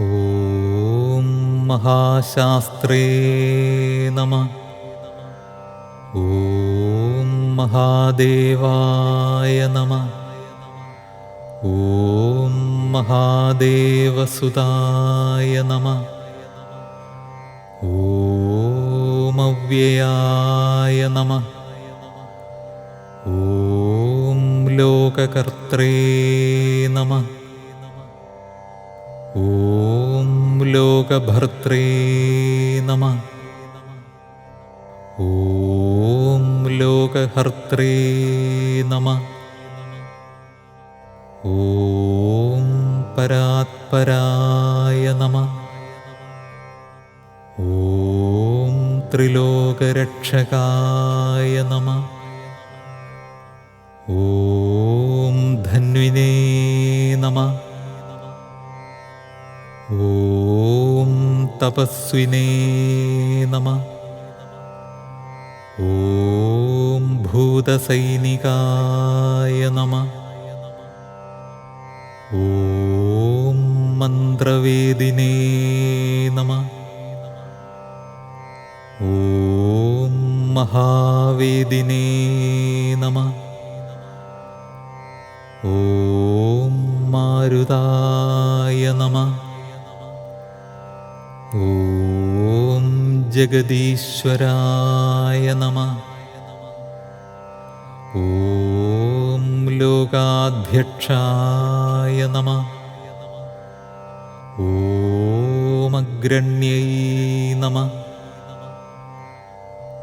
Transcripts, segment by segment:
ॐ महाशास्त्रे नमः। ॐ महादेवाय नमः। ॐ महादेवसुताय नमः। ॐ अव्ययाय नमः। ॐ लोककर्त्रे नमः लोकभर्त्रे नमः। ॐ लोकहर्त्रे नमः। ॐ परात्पराय नमः। ॐ त्रिलोकरक्षकाय नमः। ॐ धन्विने नमः തപസ്വിനേ നമ. ഓം ഭൂതസൈനികായ നമ. ഓം മന്ത്രവേദിനേ നമ. ഓം മഹാവേദിനേ നമ. ഓം മാരുതായ നമ. ജഗദീശ്വരായ നമ. ഓം ലോകാധ്യക്ഷായ നമ. ഓമഗ്രണ്യൈ നമ.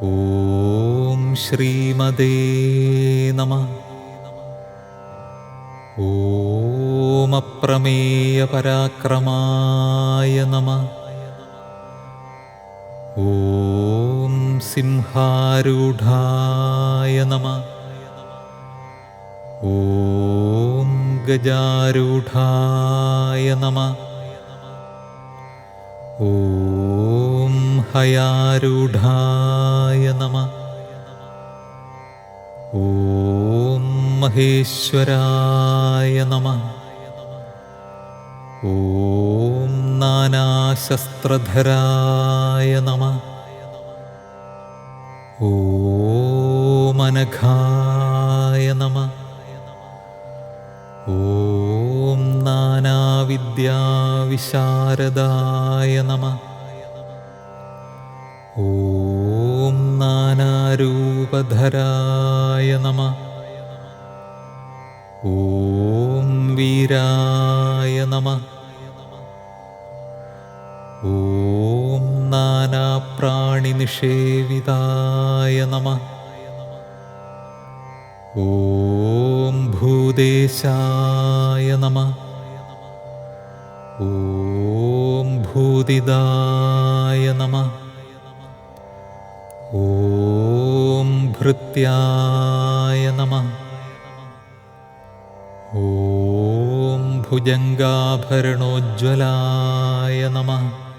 ഓം ശ്രീമതേ നമ. ഓമപ്രമേയ പരാക്രമായ നമ. ഓം സിംഹാരൂഢായ നമ. ഓം ഗജാരൂഢായ നമ. ഓം ഹയാരൂഢായ നമ. ഓം മഹേശ്വരായ നമ. ഓ നാനാശസ്ത്രധരായ നമ. ഓമനഘായ നമ. ഓം നാനാവിദ്യാവിശാരദായ നമ. ഓം നാനാരൂപധരായ നമ. ഓം വീരായ നമ. ॐ नानाप्राणिनिषेविताय नमः। ॐ भूदेशाय नमः। ॐ भूदिदाय नमः। ॐ भृत्याय नमः। ॐ भुजङ्गाभरणोज्ज्वलाय नमः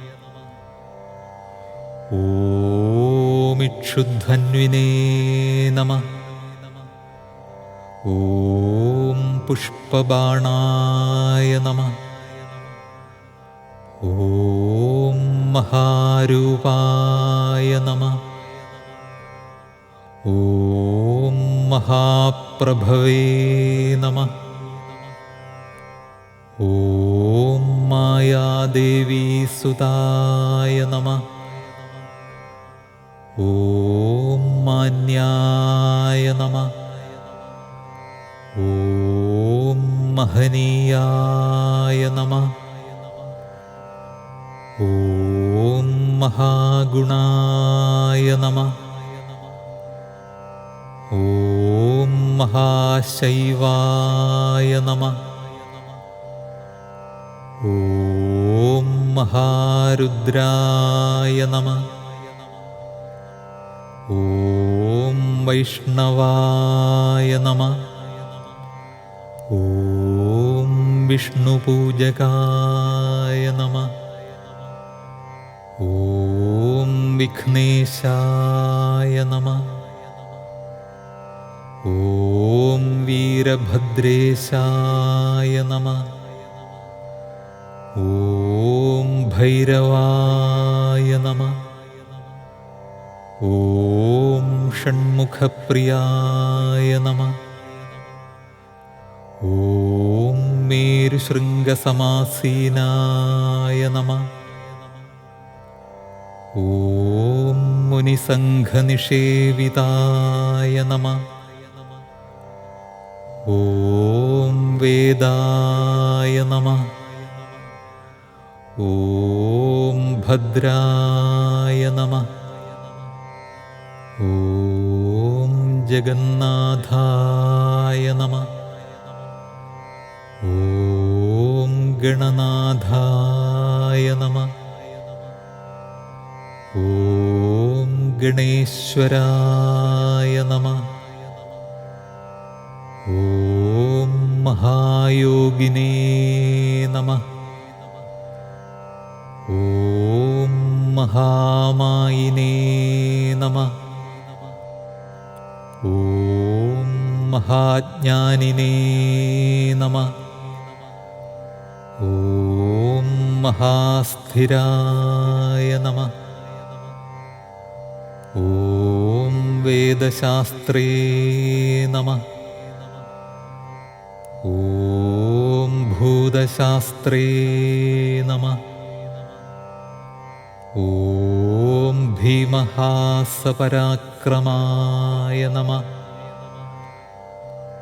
ॐ इक्षुध्वन्विने नमः। ॐ पुष्पबाणाय नमः। ॐ महारूपाय नमः। ॐ महाप्रभवे नमः। ॐ मायादेवीसुताय नमः महनीयाय नमः। ॐ महागुणाय नमः। ॐ महाशैवाय नमः। ॐ महारुद्राय नमः। ॐ वैष्णवाय नमः विष्णुपूजकाय नमः। ॐ विघ्नेशाय नमः। ॐ वीरभद्रेशाय नमः। ॐ भैरवाय नमः। ॐ षण्मुखप्रियाय नमः। ॐ മേരുശൃംഗസമാസീനായ നമ. ഓം മുനിസംഘനിഷേവിതായ നമ. ഓം വേദായ നമ. ഓം ഭദ്രായ നമ. ഓം ജഗന്നാഥായ നമ. ഗണനാഥായ നമ. ഓം ഗണേശ്വരായ നമ. ഓം മഹായോഗിനേ നമ. ഓം മഹാമായിനേ നമ. ഓം മഹാജ്ഞാനിനേ നമ. ഓം മഹാസ്ഥിരായ നമ. ഓം വേദശാസ്ത്രേ നമ. ഓം ഭൂതശാസ്ത്രേ നമ. ഓം ഭീമഹാസപരാക്രമായ നമ.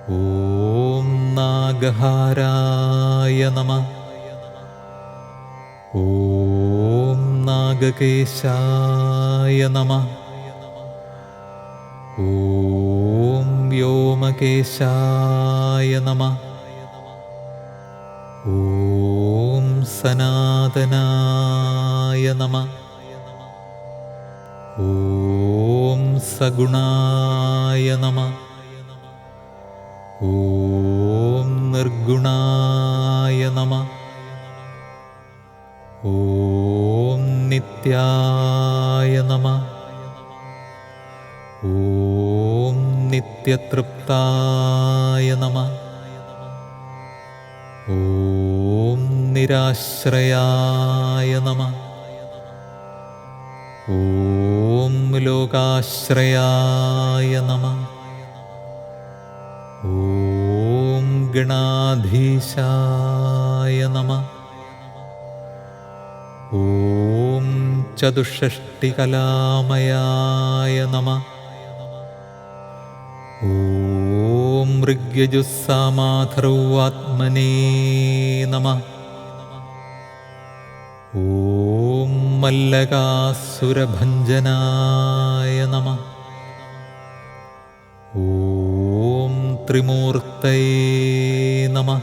ഓം നാഗഹാരായ നമ. ഓം നാഗകേശായ നമ. ഓം വ്യോമകേശായ നമ. ഓം സനാതനായ നമ. ഓം സഗുണായ നമ. ഓം നിർഗുണായ നമ. ഓം നിത്യായ നമ. ഓം നിത്യതൃപ്തായ നമ. ഓം നിരാശ്രയായ നമ. ഓം ലോകാശ്രയായ നമ. ഓം ഗണാധീശായ നമ. चतुष्षष्टिकलामयाय नमः। ॐ मृग्यजुस्सामाथर्वात्मने नमः। ॐ मल्लकासुरभञ्जनाय नमः। ॐ त्रिमूर्तये नमः।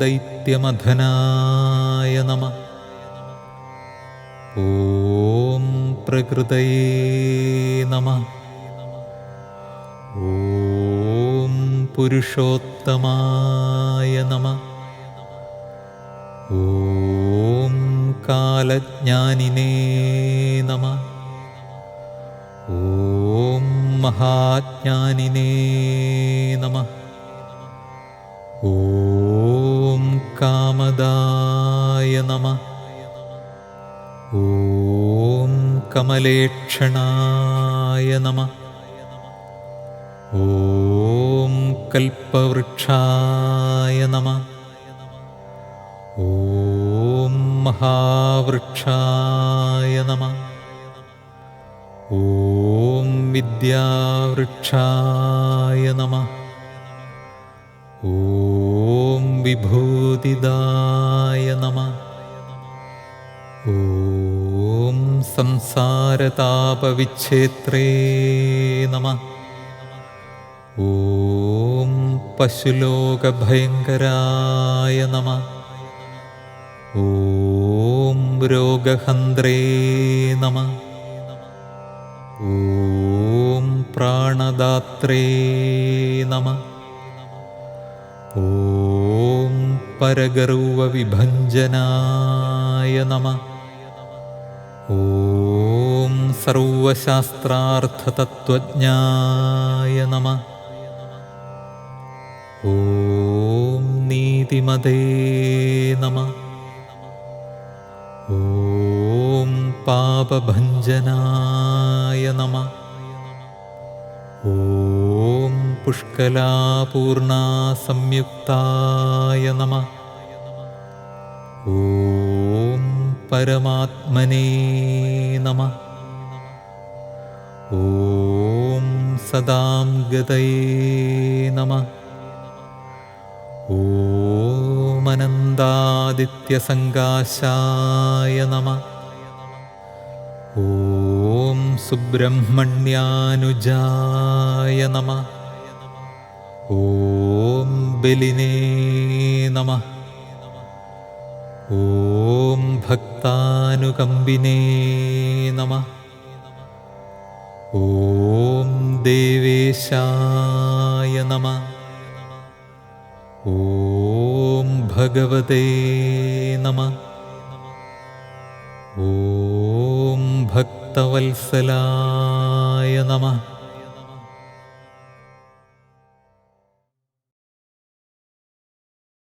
दैत्यमधना नमः ॐ प्रकृतये नमः ॐ पुरुषोत्तमाय नमः ॐ कालज्ञानिने नमः ॐ महाज्ञानिने नमः ॐ कामदा നമ. ഓം കമലേക്ഷണായ നമ. ഓം കൽപ്പവൃക്ഷായ നമ. ഓം മഹാവൃക്ഷായ നമ. ഓം വിദ്യാവൃക്ഷായ നമ. ഓം വിഭൂതിദായ നമ. സംസാരതാപവിച്ഛേത്രേ നമ. ഓം പശുലോകഭയങ്കരായ നമ. ഓം രോഗഹന്ത്രേ നമ. ഓം പ്രാണദാത്രേ നമ. ഓം പരഗർവവിഭഞ്ജനായ നമ. സർവശാസ്ത്രാർത്ഥതത്വജ്ഞായ നമ. ഓം നീതിമതേ നമ. ഓം പാപഭഞ്ജനായ നമ. ഓം പുഷ്കലാപൂർണാസംയുക്തായ നമ. ഓം പരമാത്മനേ നമ. ॐ सदां गतये नमः। ॐ अनन्दादित्यसङ्काशाय नमः। ॐ सुब्रह्मण्यानुजाय नमः। ॐ बलिने नमः। ॐ भक्तानुकम्बिने नमः ॐ देवेशाय नमः। ॐ भगवते नमः। ॐ भक्तवत्सलाय नमः